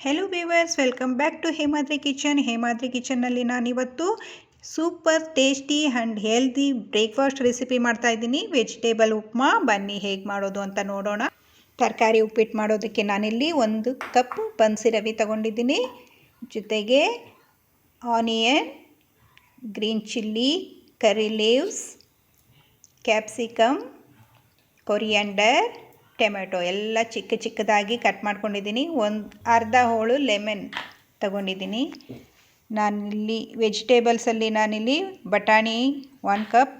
Hello viewers welcome back to Hemadri kitchen Hemadri ಕಿಚನ್ನಲ್ಲಿ ನಾನಿವತ್ತು super tasty and healthy breakfast recipe ಮಾಡ್ತಾ ಇದ್ದೀನಿ. Vegetable upma, ಬನ್ನಿ ಹೇಗೆ ಮಾಡೋದು ಅಂತ ನೋಡೋಣ. ತರಕಾರಿ ಉಪ್ಪಿಟ್ಟು ಮಾಡೋದಕ್ಕೆ ನಾನಿಲ್ಲಿ ಒಂದು ಕಪ್ ಬನ್ಸಿ ರವೆ ತಗೊಂಡಿದ್ದೀನಿ. ಜೊತೆಗೆ onion green chilli curry leaves capsicum coriander tomato ಎಲ್ಲ ಚಿಕ್ಕ ಚಿಕ್ಕದಾಗಿ ಕಟ್ ಮಾಡ್ಕೊಂಡಿದ್ದೀನಿ. ಒಂದು ಅರ್ಧ ಹೋಳು ಲೆಮನ್ ತಗೊಂಡಿದ್ದೀನಿ. ನಾನಿಲ್ಲಿ ವೆಜಿಟೇಬಲ್ಸಲ್ಲಿ ನಾನಿಲ್ಲಿ ಬಟಾಣಿ ಒನ್ ಕಪ್,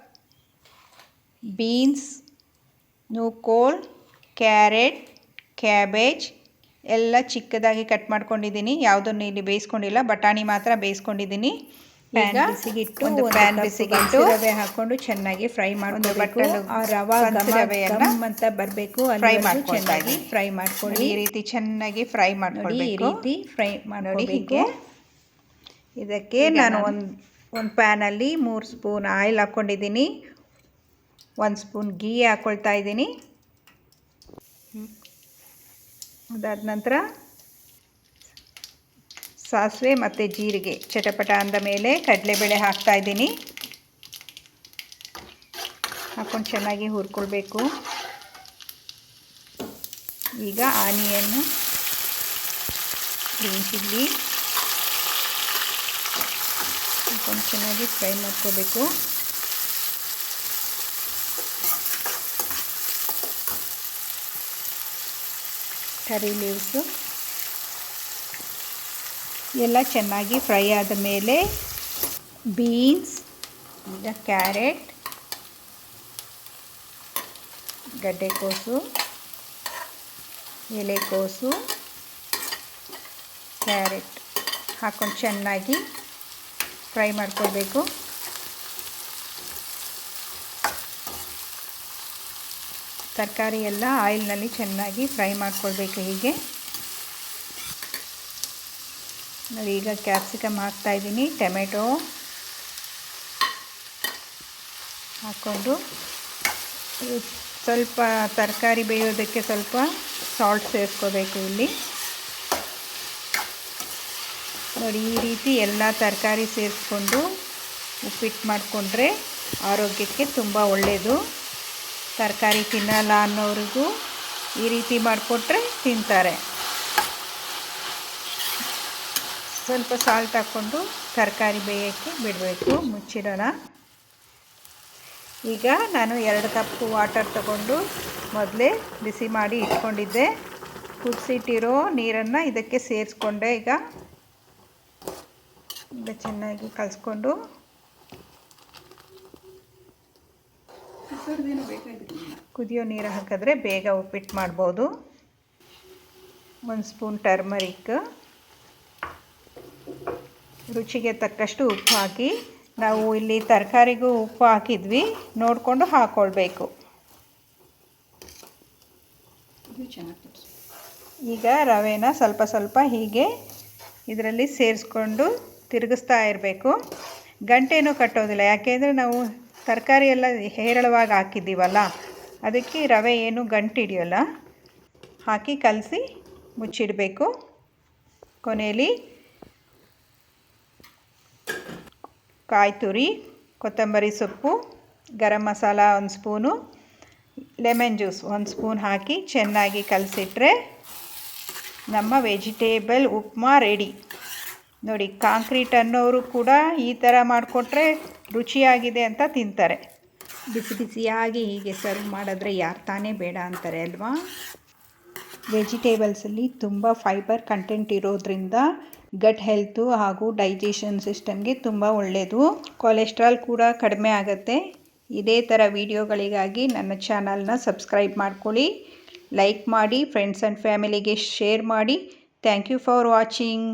ಬೀನ್ಸ್ ನೂಕೋಲ್ ಕ್ಯಾರೆಟ್, ಕ್ಯಾಬೇಜ್ ಎಲ್ಲ ಚಿಕ್ಕದಾಗಿ ಕಟ್ ಮಾಡ್ಕೊಂಡಿದ್ದೀನಿ. ಯಾವುದನ್ನು ಇಲ್ಲಿ ಬೇಯಿಸ್ಕೊಂಡಿಲ್ಲ. ಬಟಾಣಿ ಮಾತ್ರ ಬೇಯಿಸ್ಕೊಂಡಿದ್ದೀನಿ. ಪ್ಯಾನ್ ಬಿಸಿಗಿಟ್ಟು ಒಂದು ಪ್ಯಾನ್ ಬಿಸಿಗಿಟ್ಟು ರವೆ ಹಾಕೊಂಡು ಚೆನ್ನಾಗಿ ಫ್ರೈ ಮಾಡ್ಕೊಂಡು ಆ ರವಾ ರವೆಯನ್ನು ಅಂತ ಬರಬೇಕು ಫ್ರೈ ಚೆನ್ನಾಗಿ ಫ್ರೈ ಮಾಡ್ಕೊಳ್ಳಿ. ಈ ರೀತಿ ಚೆನ್ನಾಗಿ ಫ್ರೈ ಮಾಡ್ಕೊಳ್ಳಿ ಈ ರೀತಿ ಫ್ರೈ ಮಾಡಿ ಹೀಗೆ. ಇದಕ್ಕೆ ನಾನು ಒಂದು ಒಂದು ಪ್ಯಾನಲ್ಲಿ ಮೂರು ಸ್ಪೂನ್ ಆಯಿಲ್ ಹಾಕ್ಕೊಂಡಿದ್ದೀನಿ ಒಂದು ಸ್ಪೂನ್ ಗೀ ಹಾಕ್ಕೊಳ್ತಾ ಇದ್ದೀನಿ. ಅದಾದ ನಂತರ ಸಾಸಿವೆ ಮತ್ತು ಜೀರಿಗೆ. ಚಟಪಟ ಅಂದ ಮೇಲೆ ಕಡಲೆಬೇಳೆ ಹಾಕ್ತಾ ಇದ್ದೀನಿ. ಹಾಕ್ಕೊಂಡು ಚೆನ್ನಾಗಿ ಹುರ್ಕೊಳ್ಬೇಕು. ಈಗ ಆನಿಯನ್ನು ಗ್ರೀನ್ ಚಿಲ್ಲಿ ಹಾಕೊಂಡು ಚೆನ್ನಾಗಿ ಫ್ರೈ ಮಾಡ್ಕೋಬೇಕು ಕರಿ ಲೀವ್ಸು. ಎಲ್ಲ ಚೆನ್ನಾಗಿ ಫ್ರೈ ಆದ ಮೇಲೆ ಬೀನ್ಸ್, ಈಗ ಕ್ಯಾರೆಟ್, ಗಡ್ಡೆಕೋಸು, ಎಲೆಕೋಸು, ಕ್ಯಾರೆಟ್ ಹಾಕ್ಕೊಂಡು ಚೆನ್ನಾಗಿ ಫ್ರೈ ಮಾಡ್ಕೊಳ್ಬೇಕು. ತರಕಾರಿ ಎಲ್ಲ ಆಯಿಲ್ನಲ್ಲಿ ಚೆನ್ನಾಗಿ ಫ್ರೈ ಮಾಡ್ಕೊಳ್ಬೇಕು ಹೀಗೆ. ಈಗ ಕ್ಯಾಪ್ಸಿಕಮ್ ಹಾಕ್ತಾಯಿದ್ದೀನಿ ಟೊಮೆಟೊ ಹಾಕ್ಕೊಂಡು. ಸ್ವಲ್ಪ ತರಕಾರಿ ಬೇಯೋದಕ್ಕೆ ಸ್ವಲ್ಪ ಸಾಲ್ಟ್ ಸೇರಿಸ್ಕೋಬೇಕು ಇಲ್ಲಿ. ನೋಡಿ, ಈ ರೀತಿ ಎಲ್ಲ ತರಕಾರಿ ಸೇರಿಸ್ಕೊಂಡು ಉಪ್ಪಿಟ್ಟು ಮಾಡಿಕೊಂಡ್ರೆ ಆರೋಗ್ಯಕ್ಕೆ ತುಂಬ ಒಳ್ಳೆಯದು ತರಕಾರಿ ತಿನ್ನಲ್ಲ ಅನ್ನೋರಿಗೂ ಈ ರೀತಿ ಮಾಡಿಕೊಟ್ರೆ ತಿಂತಾರೆ. ಸ್ವಲ್ಪ ಸಾಲ್ಟ್ ಹಾಕ್ಕೊಂಡು ತರಕಾರಿ ಬೇಯೋಕ್ಕೆ ಬಿಡಬೇಕು, ಮುಚ್ಚಿಡೋಣ. ಈಗ ನಾನು ಎರಡು ಕಪ್ಪು ವಾಟರ್ ತಗೊಂಡು ಮೊದಲೇ ಬಿಸಿ ಮಾಡಿ ಇಟ್ಕೊಂಡಿದ್ದೆ. ಕುದಿಸಿಟ್ಟಿರೋ ನೀರನ್ನು ಇದಕ್ಕೆ ಸೇರಿಸ್ಕೊಂಡೆ ಈಗ. ಈಗ ಚೆನ್ನಾಗಿ ಕಲಿಸ್ಕೊಂಡು. ಕುದಿಯೋ ನೀರು ಹಾಕಿದ್ರೆ ಬೇಗ ಉಪ್ಪಿಟ್ಟು ಮಾಡ್ಬೋದು. ಒಂದು ಸ್ಪೂನ್ ಟರ್ಮರಿಕ್ ರುಚಿಗೆ ತಕ್ಕಷ್ಟು ಉಪ್ಪು ಹಾಕಿ ನಾವು ಇಲ್ಲಿ ತರಕಾರಿಗೂ ಉಪ್ಪು ಹಾಕಿದ್ವಿ ನೋಡಿಕೊಂಡು ಹಾಕ್ಕೊಳ್ಬೇಕು ಈಗ ರವೆನ ಸ್ವಲ್ಪ ಸ್ವಲ್ಪ ಹೀಗೆ ಇದರಲ್ಲಿ ಸೇರಿಸ್ಕೊಂಡು ತಿರುಗಿಸ್ತಾ ಇರಬೇಕು. ಗಂಟೆನೂ ಕಟ್ಟೋದಿಲ್ಲ ಯಾಕೆಂದರೆ ನಾವು ತರಕಾರಿ ಎಲ್ಲ ಹೇರಳವಾಗಿ ಹಾಕಿದ್ದೀವಲ್ಲ ಅದಕ್ಕೆ ರವೆ ಏನು ಗಂಟು ಹಿಡಿಯೋಲ್ಲ ಹಾಕಿ ಕಲಸಿ ಮುಚ್ಚಿಡಬೇಕು. ಕೊನೆಯಲ್ಲಿ ಕಾಯಿ ತುರಿ ಕೊತ್ತಂಬರಿ ಸೊಪ್ಪು, ಗರಂ ಮಸಾಲ ಒಂದು ಸ್ಪೂನು, ಲೆಮನ್ ಜ್ಯೂಸ್ ಒಂದು ಸ್ಪೂನ್ ಹಾಕಿ ಚೆನ್ನಾಗಿ ಕಲಸಿಟ್ರೆ ನಮ್ಮ ವೆಜಿಟೇಬಲ್ ಉಪ್ಮಾ ರೆಡಿ. ನೋಡಿ, ಕಾಂಕ್ರೀಟ್ ಅನ್ನೋರು ಕೂಡ ಈ ಥರ ಮಾಡಿಕೊಟ್ರೆ ರುಚಿಯಾಗಿದೆ ಅಂತ ತಿಂತಾರೆ. ಬಿಸಿ ಬಿಸಿಯಾಗಿ ಹೀಗೆ ಸರ್ವ್ ಮಾಡಿದ್ರೆ ಯಾರು ತಾನೇ ಬೇಡ ಅಂತಾರೆ ಅಲ್ವಾ? ವೆಜಿಟೇಬಲ್ಸಲ್ಲಿ ತುಂಬ ಫೈಬರ್ ಕಂಟೆಂಟ್ ಇರೋದ್ರಿಂದ ಗಟ್ ಹೆಲ್ತು ಹಾಗೂ ಡೈಜೆಷನ್ ಸಿಸ್ಟಮ್ಗೆ ತುಂಬ ಒಳ್ಳೆಯದು ಕೊಲೆಸ್ಟ್ರಾಲ್ ಕೂಡ ಕಡಿಮೆ ಆಗುತ್ತೆ. ಇದೇ ಥರ ವಿಡಿಯೋಗಳಿಗಾಗಿ ನನ್ನ ಚಾನಲ್ನ ಸಬ್ಸ್ಕ್ರೈಬ್ ಮಾಡ್ಕೊಳ್ಳಿ. ಲೈಕ್ ಮಾಡಿ ಫ್ರೆಂಡ್ಸ್ ಆ್ಯಂಡ್ ಫ್ಯಾಮಿಲಿಗೆ ಶೇರ್ ಮಾಡಿ. Thank you for watching